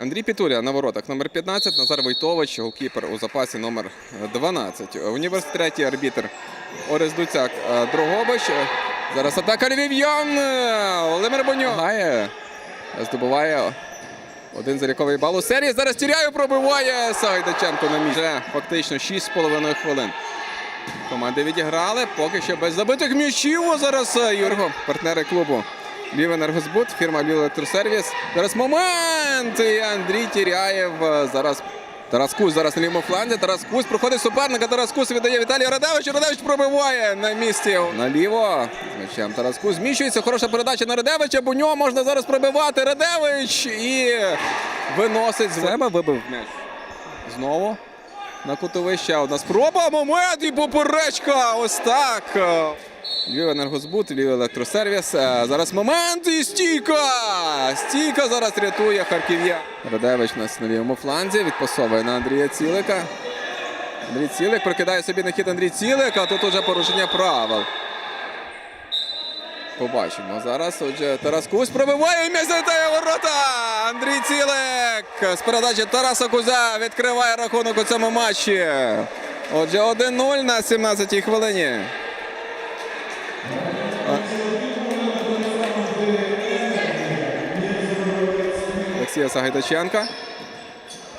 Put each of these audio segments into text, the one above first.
Андрій Пітуля на воротах номер 15, Назар Войтович, голкіпер у запасі номер 12. Університеті арбітр Орес Дуцяк е, Дрогобич. Зараз атака львів'ян. Володимир Боньо. Грає, Здобуває один заліковий бал у серії. Зараз Тіряю пробиває Сагайдаченко на місці. Фактично 6,5 хвилин. Команди відіграли. Поки що без забитих м'ячів. Зараз е, Юрго, партнери клубу. Львів енергозбут, фірма Львів. Зараз момент! І Андрій Тіряєв. е, Зараз Тарас Кусь зараз на лівому фланзі. Тарас Кусь проходить суперника. Тарас Кусь віддає Віталію Радевичу. Радевич пробиває на місці. Наліво. З м'ячем Тарас Кусь зміщується. Хороша передача на Радевича. Бо нього можна зараз пробивати. Радевич і виносить з себе. Вибив м'яч. Знову. На кутовий ще одна спроба. Момент і поперечка. Ось так. Львів енергозбут, Львів електросервіс. Е, Зараз момент і стійка! Стійка зараз рятує Харків'я. Радевич на лівому фланзі. Відпасовує на Андрія Цілика. Андрій Цілик прокидає собі на хід Андрій Цілик, а тут уже порушення правил. Побачимо зараз. Отже, Тарас Кузь пробиває і в ворота. Андрій Цілик з передачі Тараса Кузя відкриває рахунок у цьому матчі. Отже, 1-0 на 17-й хвилині. Олексія Сагайдаченка.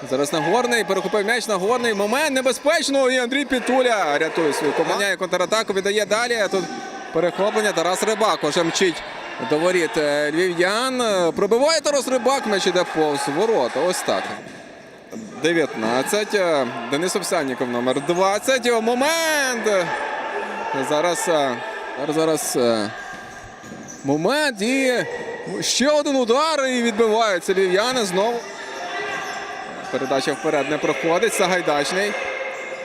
Зараз Нагорний, перехопив м'яч Нагорний. Момент небезпечно. І Андрій Пітуля рятує свою команду. Контратаку, віддає далі. Тут перехоплення. Тарас Рибак уже мчить до воріт е, львів'ян. Е, Пробиває Тарас Рибак, м'яч іде повз ворота. Ось так. 19. Е, Денис Овсянніков номер 20. Момент! Зараз. Зараз. зараз е, Момент і ще один удар і відбиваються львів'яни знову. Передача вперед не проходить. Сагайдачний.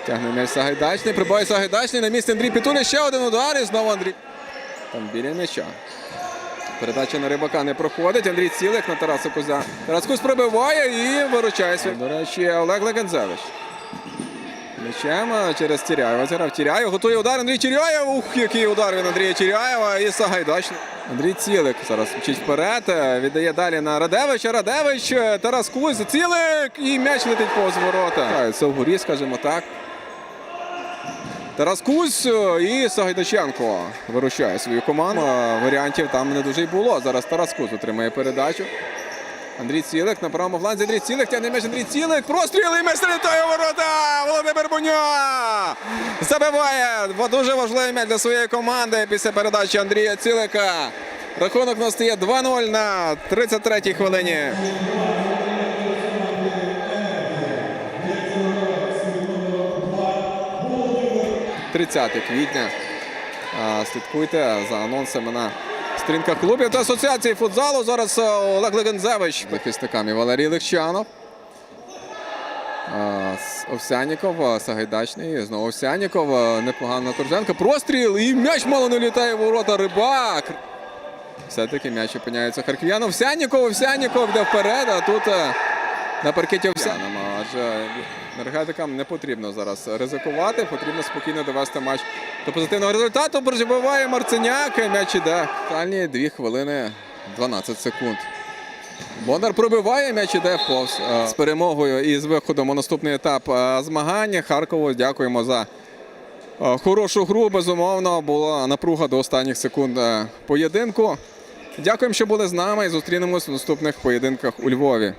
Тягне м'яч Сагайдачний. Прибуває Сагайдачний. На місці Андрій Пітуля. Ще один удар і знову Андрій. Там біля м'яча. Передача на рибака не проходить. Андрій Цілик на Тараса Кузя. Тарас Куз пробиває і виручає свій. До речі, Олег Легензевич. М'ячем через Тіряєва. Зіграв Тіряєв. Готує удар. Андрій Тіряєв. Ух, який удар від Андрія Тіряєва. І Сагайдачний. Андрій Цілик зараз мчить вперед. Віддає далі на Радевича. Радевич. Тарас Кузь. Цілик. І м'яч летить повз ворота. Це вгорі, скажімо так. Тарас Кузь і Сагайдаченко вирушає свою команду. Варіантів там не дуже й було. Зараз Тарас Кузь отримає передачу. Андрій Цілик на правому фланзі. Андрій Цілик тягне м'яч Андрій Цілик. Простріл і м'яч залітає у ворота. Володимир Буньо забиває. Дуже важливий м'яч для своєї команди після передачі Андрія Цілика. Рахунок у нас стає 2-0 на 33-й хвилині. 30 квітня. Слідкуйте за анонсами на сторінках клубів та асоціації футзалу. Зараз Олег Легензевич захисниками Валерій Легчанов. Овсяніков, Сагайдачний, знову Овсяніков, а, непогано Корженко. Простріл і м'яч мало не літає в ворота. Рибак. Все-таки м'яч опиняється харків'ян. Овсяніков, Овсяніков йде вперед, а тут на паркеті Овсянова. Адже енергетикам не потрібно зараз ризикувати, потрібно спокійно довести матч до позитивного результату. Проживає Марценяк, м'яч іде. Останні 2 хвилини 12 секунд. Бондар пробиває, м'яч іде повз е, з перемогою і з виходом у наступний етап е, змагання. Харкову дякуємо за е, хорошу гру. Безумовно, була напруга до останніх секунд поєдинку. Дякуємо, що були з нами і зустрінемось у наступних поєдинках у Львові.